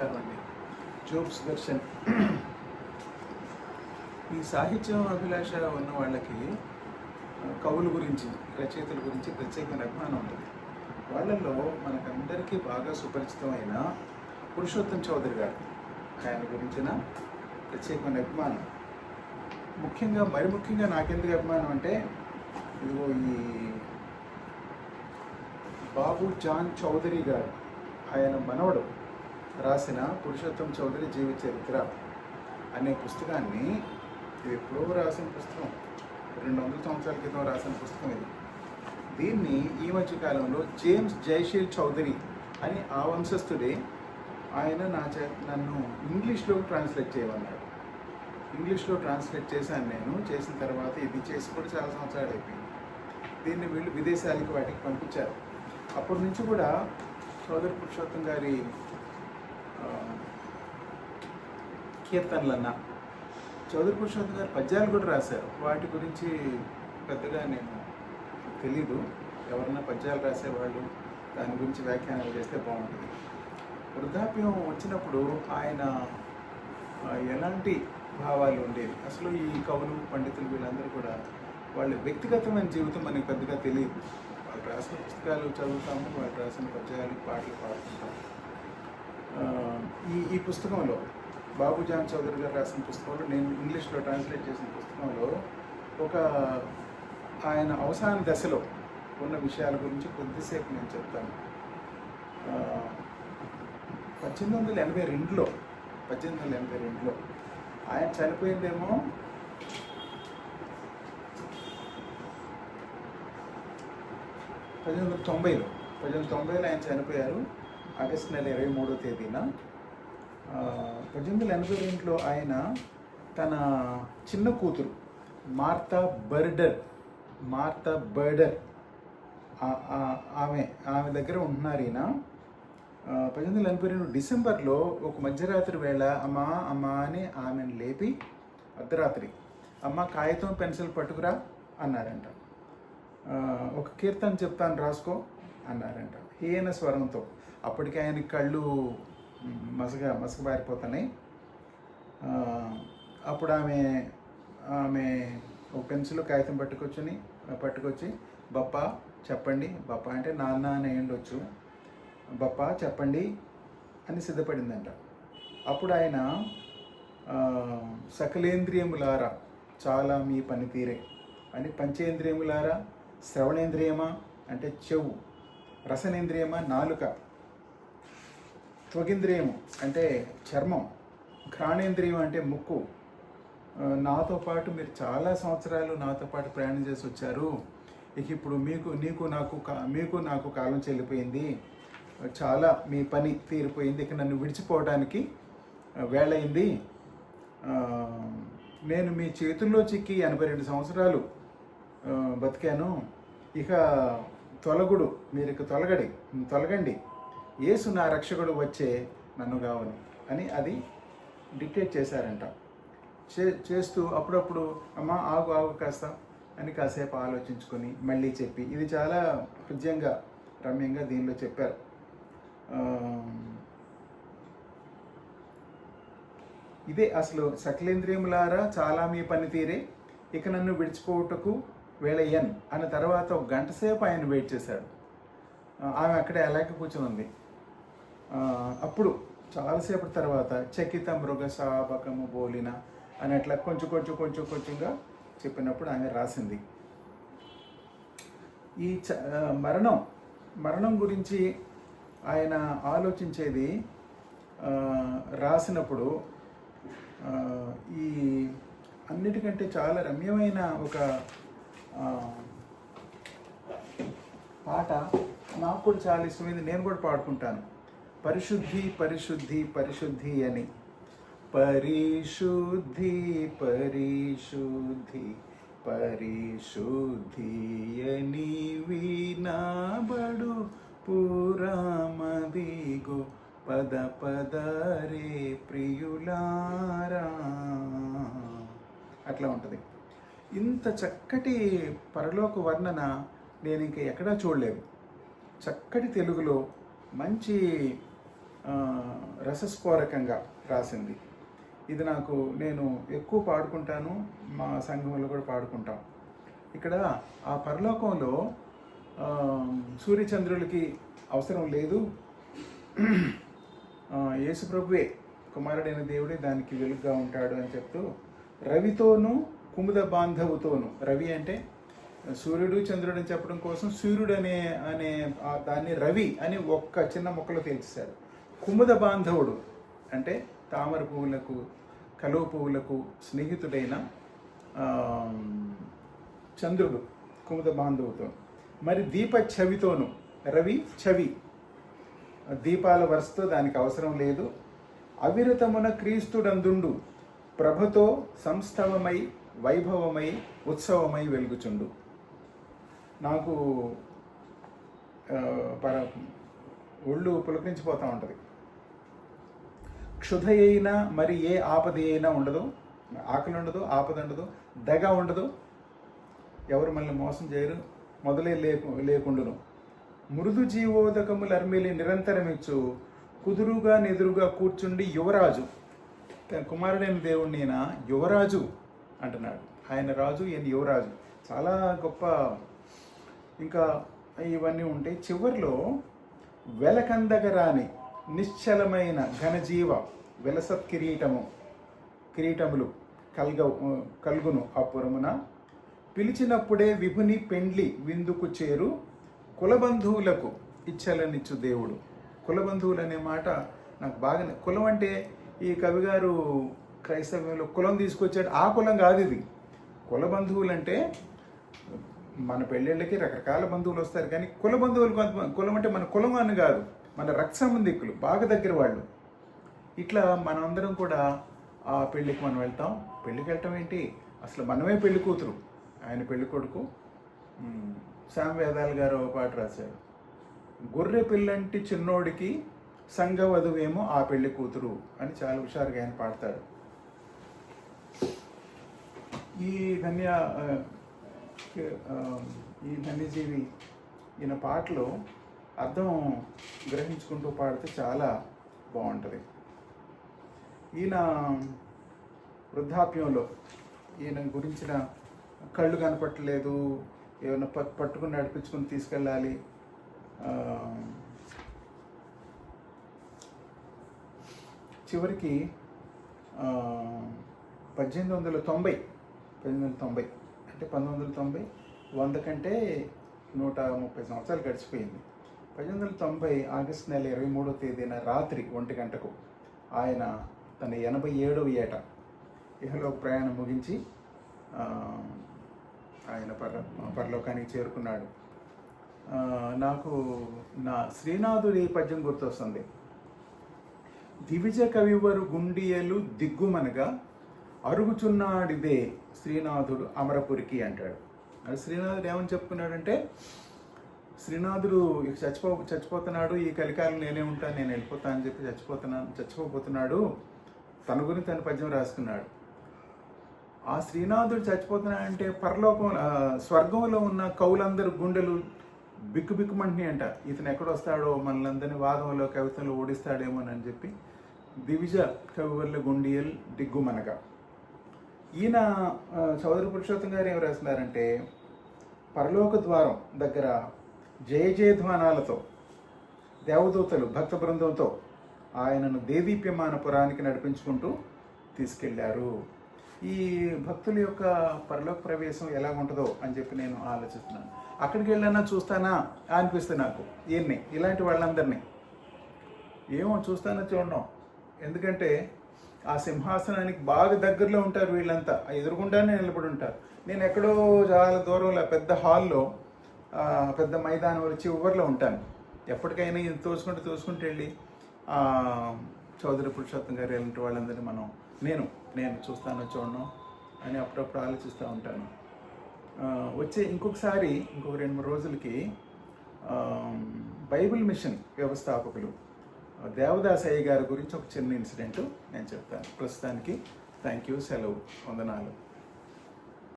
నమస్కారం అండి జోబ్స్ దర్శన్ ఈ సాహిత్యం అభిలాష ఉన్న వాళ్ళకి కవుల గురించి రచయితల గురించి ప్రత్యేకమైన అభిమానం ఉంటుంది. వాళ్ళల్లో మనకందరికీ బాగా సుపరిచితమైన పురుషోత్తం చౌదరి గారు. ఆయన గురించిన ప్రత్యేకమైన అభిమానం. ముఖ్యంగా మరి ముఖ్యంగా నాకెందుకు అభిమానం అంటే ఇదిగో ఈ బాబు జాన్ చౌదరి గారు. ఆయన మనవడు. రాసిన పురుషోత్తం చౌదరి జీవిత చరిత్ర అనే పుస్తకాన్ని ఇది ఎప్పుడో రాసిన పుస్తకం. రెండు వందల సంవత్సరాల క్రితం రాసిన పుస్తకం ఇది. దీన్ని ఈ మధ్య కాలంలో జేమ్స్ జైషీల్ చౌదరి అని ఆ వంశస్థుడే ఆయన నా చే నన్ను ఇంగ్లీష్లో ట్రాన్స్లేట్ చేయమన్నాడు. ఇంగ్లీష్లో ట్రాన్స్లేట్ చేశాను నేను. చేసిన తర్వాత ఇది చేసి కూడా చాలా సంవత్సరాలు అయిపోయింది. దీన్ని వీళ్ళు విదేశాలకు వాటికి పంపించారు. అప్పటి నుంచి కూడా చౌదరి పురుషోత్తం గారి కీర్తనలన్న. చౌదరి పురుషోత్తం గారు పద్యాలు కూడా రాశారు. వాటి గురించి పెద్దగా నేను తెలీదు. ఎవరన్నా పద్యాలు రాసేవాళ్ళు దాని గురించి వ్యాఖ్యానాలు చేస్తే బాగుంటుంది. వృద్ధాప్యం వచ్చినప్పుడు ఆయన ఎలాంటి భావాలు ఉండేవి? అసలు ఈ కవులు పండితులు వీళ్ళందరూ కూడా వాళ్ళ వ్యక్తిగతమైన జీవితం మనకి పెద్దగా తెలియదు వాళ్ళు రాసిన పుస్తకాలు చదువుతాము వాళ్ళు రాసిన పద్యాలు పాటలు పాడుతుంటాము ఈ ఈ పుస్తకంలో బాబు జాన్ చౌదరి గారు రాసిన పుస్తకంలో నేను ఇంగ్లీష్లో ట్రాన్స్లేట్ చేసిన పుస్తకంలో ఒక ఆయన అవసాన దశలో ఉన్న విషయాల గురించి కొద్దిసేపు నేను చెప్తాను. పద్దెనిమిది వందల ఎనభై రెండులో పద్దెనిమిది వందల ఎనభై రెండులో ఆయన చనిపోయిందేమో? పద్దెనిమిది వందల తొంభైలో పద్దెనిమిది తొంభైలో ఆయన చనిపోయారు. ఆగస్టు నెల ఇరవై మూడో తేదీన పద్దెనిమిది వందల ఎనభై రెండులో ఆయన తన చిన్న కూతురు మార్తా బర్డర్ మార్తా బర్డర్ ఆమె ఆమె దగ్గర ఉంటున్నారు ఈయన. పద్దెనిమిది వందల ఎనభై రెండు డిసెంబర్లో ఒక మధ్యరాత్రి వేళ అమ్మా అమ్మా అని ఆమెను లేపి అర్ధరాత్రి అమ్మ కాగితం పెన్సిల్ పట్టుకురా అన్నారంట. ఒక కీర్తన చెప్తాను రాసుకో అన్నారంట. హీన స్వరంతో. అప్పటికి ఆయన కళ్ళు మసగ మసకబారిపోతున్నాయి. అప్పుడు ఆమె ఆమె ఒక పెన్సిల్ కాగితం పట్టుకొచ్చుని పట్టుకొచ్చి బప్ప చెప్పండి. బప్ప అంటే నాన్న అని ఉండొచ్చు బప్ప చెప్పండి అని సిద్ధపడిందంట. అప్పుడు ఆయన సకలేంద్రియములారా చాలా మీ పనితీరే. అని పంచేంద్రియములారా శ్రవణేంద్రియమా అంటే చెవు. రసనేంద్రియమా? నాలుక. త్వగింద్రియము అంటే చర్మం. ఘ్రాణేంద్రియం అంటే ముక్కు. నాతో పాటు మీరు చాలా సంవత్సరాలు నాతో పాటు ప్రయాణం చేసి వచ్చారు. ఇక ఇప్పుడు మీకు నీకు నాకు కా- మీకు నాకు కాలం చెల్లిపోయింది. చాలా మీ పని తీరిపోయింది. ఇక నన్ను విడిచిపోవడానికి వేళయింది. నేను మీ చేతుల్లో చిక్కి ఎనభై రెండు సంవత్సరాలు బతికాను. ఇక తొలగుడు మీరు తొలగడి తొలగండి. యేసు నా రక్షకుడు వచ్చే నన్ను కావని అని అది డిక్టేట్ చేశారంట. చే చేస్తూ అప్పుడప్పుడు అమ్మ ఆగు ఆగు కాస్త అని కాసేపు ఆలోచించుకొని మళ్ళీ చెప్పి ఇది చాలా హృదయంగా రమ్యంగా దీనిలో చెప్పారు. ఇదే అసలు సకలేంద్రియములారా చాలా మీ పనితీరే ఇక నన్ను విడిచిపోవుటకు వేళయ్యన్ అన్న తర్వాత ఒక గంట సేపు ఆయన వెయిట్ చేశాడు. ఆమె అక్కడే అలాగే కూర్చొని ఉంది అప్పుడు చాలాసేపటి తర్వాత చకిత మృగ శాపకము బోలిన అని అట్లా కొంచెం కొంచెం కొంచెం కొంచెంగా చెప్పినప్పుడు ఆమె రాసింది. ఈ చ మరణం మరణం గురించి ఆయన ఆలోచించేది రాసినప్పుడు ఈ అన్నిటికంటే చాలా రమ్యమైన ఒక పాట నాకు కూడా చాలా ఇష్టమైంది. నేను కూడా పాడుకుంటాను. పరిశుద్ధి పరిశుద్ధి పరిశుద్ధి అని. పరిశుద్ధి పరిశుద్ధి పరిశుద్ధి అని వినబడు పురామదిగో పద పద రే ప్రియులారా. అట్లా ఉంటుంది. ఇంత చక్కటి పరలోక వర్ణన నేను ఇంకా ఎక్కడా చూడలేదు. చక్కటి తెలుగులో మంచి ఆ, రసస్ఫోరకంగా రాసింది. ఇది నాకు నేను ఎక్కువ పాడుకుంటాను మా సంఘంలో కూడా పాడుకుంటాం. ఇక్కడ ఆ పరలోకంలో సూర్యచంద్రులకి అవసరం లేదు. ఆ, యేసుప్రభువే కుమారుడైన దేవుడే దానికి వెలుగుగా ఉంటాడు అని చెప్తూ రవితోనూ కుముద బాంధవుతోను రవి అంటే సూర్యుడు చంద్రుడు అని చెప్పడం కోసం సూర్యుడు అనే అనే దాన్ని రవి అని ఒక్క చిన్న మొక్కలో తేల్చేశారు. కుముద బాంధవుడు అంటే తామర పువ్వులకు కలువ పువ్వులకు స్నేహితుడైన చంద్రుడు కుముద బాంధవుతో మరి దీప చవితోను రవి చవి దీపాల వరుసతో దానికి అవసరం లేదు. అవిరతమున క్రీస్తుడందుండు. ప్రభతో సంస్థవమై వైభవమై ఉత్సవమై వెలుగుచుండు. నాకు పర ఒళ్ళు పులకరించిపోతూ ఉంటుంది. క్షుధ అయినా మరి ఏ ఆపది అయినా ఉండదు. ఆకలి ఉండదు ఆపద ఉండదు దగ ఉండదు. ఎవరు మనల్ని మోసం చేయరు. మొదలే లేకు లేకుండును. మృదు జీవోదకములు అర్మిలి నిరంతరమిచ్చు. కుదురుగా నెదురుగా కూర్చుండి యువరాజు. కుమారుడైన దేవుడిని అయినా యువరాజు అంటున్నాడు. ఆయన రాజు ఈయన యువరాజు. చాలా గొప్ప ఇంకా ఇవన్నీ ఉంటాయి చివరిలో వెలకందగరాని నిశ్చలమైన ఘనజీవ వెలసత్ కిరీటము కిరీటములు కల్గ కల్గును అపురమున పిలిచినప్పుడే విభుని పెండ్లి విందుకు చేరు కులబంధువులకు ఇచ్చలనిచ్చు దేవుడు. కులబంధువులు అనే మాట నాకు బాగా కులం అంటే ఈ కవిగారు క్రైస్తవ్యంలో కులం తీసుకొచ్చాడు. ఆ కులం కాదు ఇది. కుల బంధువులు అంటే మన పెళ్ళిళ్ళకి రకరకాల బంధువులు వస్తారు. కానీ కుల బంధువులు కొంత కులం అంటే మన కులం అని కాదు. మన రక్త సంబంధికులు బాగా దగ్గర వాళ్ళు. ఇట్లా మనందరం కూడా ఆ పెళ్ళికి మనం వెళ్తాం. పెళ్ళికి వెళ్ళటం ఏంటి? అసలు మనమే పెళ్ళి కూతురు. ఆయన పెళ్ళి కొడుకు. ఉమ్, వేదాల్ గారు ఒక పాట రాశారు. గొర్రె పిల్లంటి చిన్నోడికి సంఘవధువేమో ఆ పెళ్ళి కూతురు అని చాలా హుషారుగా ఆయన పాడతాడు. ఈ ధన్య ఈ ధన్యజీవి ఈయన పాటలో అర్థం గ్రహించుకుంటూ పాడితే చాలా బాగుంటుంది. ఈయన వృద్ధాప్యంలో ఈయన గురించిన కళ్ళు కనపట్టలేదు ఏమైనా పట్ పట్టుకుని నడిపించుకుని తీసుకెళ్ళాలి చివరికి పద్దెనిమిది వందల తొంభై పద్దెనిమిది వందల తొంభై. అంటే పంతొమ్మిది వందల తొంభై వంద కంటే నూట ముప్పై సంవత్సరాలు గడిచిపోయింది. పద్దెనిమిది వందల తొంభై ఆగస్టు నెల ఇరవై మూడో తేదీన రాత్రి ఒంటి గంటకు ఆయన తన ఎనభై ఏడవ ఏట ఇహలోక ప్రయాణం ముగించి ఆయన పర పరలోకానికి చేరుకున్నాడు. నాకు నా శ్రీనాథుడి పద్యం గుర్తొస్తుంది. దివిజ కవివరు గుండియలు దిగ్గుమనగా అరుగుచున్నాడిదే శ్రీనాథుడు అమరపురికి అంటాడు. అది శ్రీనాథుడు ఏమని చెప్పుకున్నాడంటే శ్రీనాథుడు ఇక చచ్చిపో చచ్చిపోతున్నాడు ఈ కలికాలం నేనే ఉంటాను నేను వెళ్ళిపోతాను అని చెప్పి చచ్చిపోతున్నాను చచ్చిపోబోతున్నాడు. తన గురించి తన పద్యం రాసుకున్నాడు. ఆ శ్రీనాథుడు చచ్చిపోతున్నాడంటే పరలోకం స్వర్గంలో ఉన్న కవులందరూ గుండెలు బిక్కు బిక్కుమంటున్నాయి అంట. ఇతను ఎక్కడొస్తాడో మనలందరినీ వాదంలో కవితలు ఓడిస్తాడేమోనని చెప్పి దివిజ కవివర్ల గుండియల్ దిగ్గుమనగా ఈయన చౌదరి పురుషోత్తం గారు ఏం రాస్తున్నారంటే పరలోక ద్వారం దగ్గర జయ జయధ్వానాలతో దేవదూతలు భక్త బృందంతో ఆయనను దేదీప్యమాన పురానికి నడిపించుకుంటూ తీసుకెళ్ళారు. ఈ భక్తుల యొక్క పరలోక ప్రవేశం ఎలా ఉంటుందో అని చెప్పి నేను ఆలోచిస్తున్నాను. అక్కడికి వెళ్ళినా చూస్తానా? అనిపిస్తుంది నాకు. ఈయన్ని ఇలాంటి వాళ్ళందరినీ. ఏమో చూస్తానో చూడడం ఎందుకంటే ఆ సింహాసనానికి బాగా దగ్గరలో ఉంటారు వీళ్ళంతా. ఎదురుగుండానే నిలబడి ఉంటారు. నేను ఎక్కడో చాలా దూరంలో పెద్ద హాల్లో పెద్ద పెద్ద మైదానంలో చివరిలో ఉంటాను. ఎప్పటికైనా ఇది తోసుకుంటూ తోసుకుంటూ వెళ్ళి చౌదరి పురుషోత్తం గారు ఇలాంటి వాళ్ళందరినీ మనం నేను నేను చూస్తాను చూడను అని అప్పుడప్పుడు ఆలోచిస్తూ ఉంటాను. వచ్చే ఇంకొకసారి ఇంకొక రెండు మూడు రోజులకి బైబిల్ మిషన్ వ్యవస్థాపకులు దేవదాసయ్య గారి గురించి ఒక చిన్న ఇన్సిడెంట్ నేను చెప్తాను. ప్రస్తుతానికి థ్యాంక్ యూ సెలవు వందనాలు.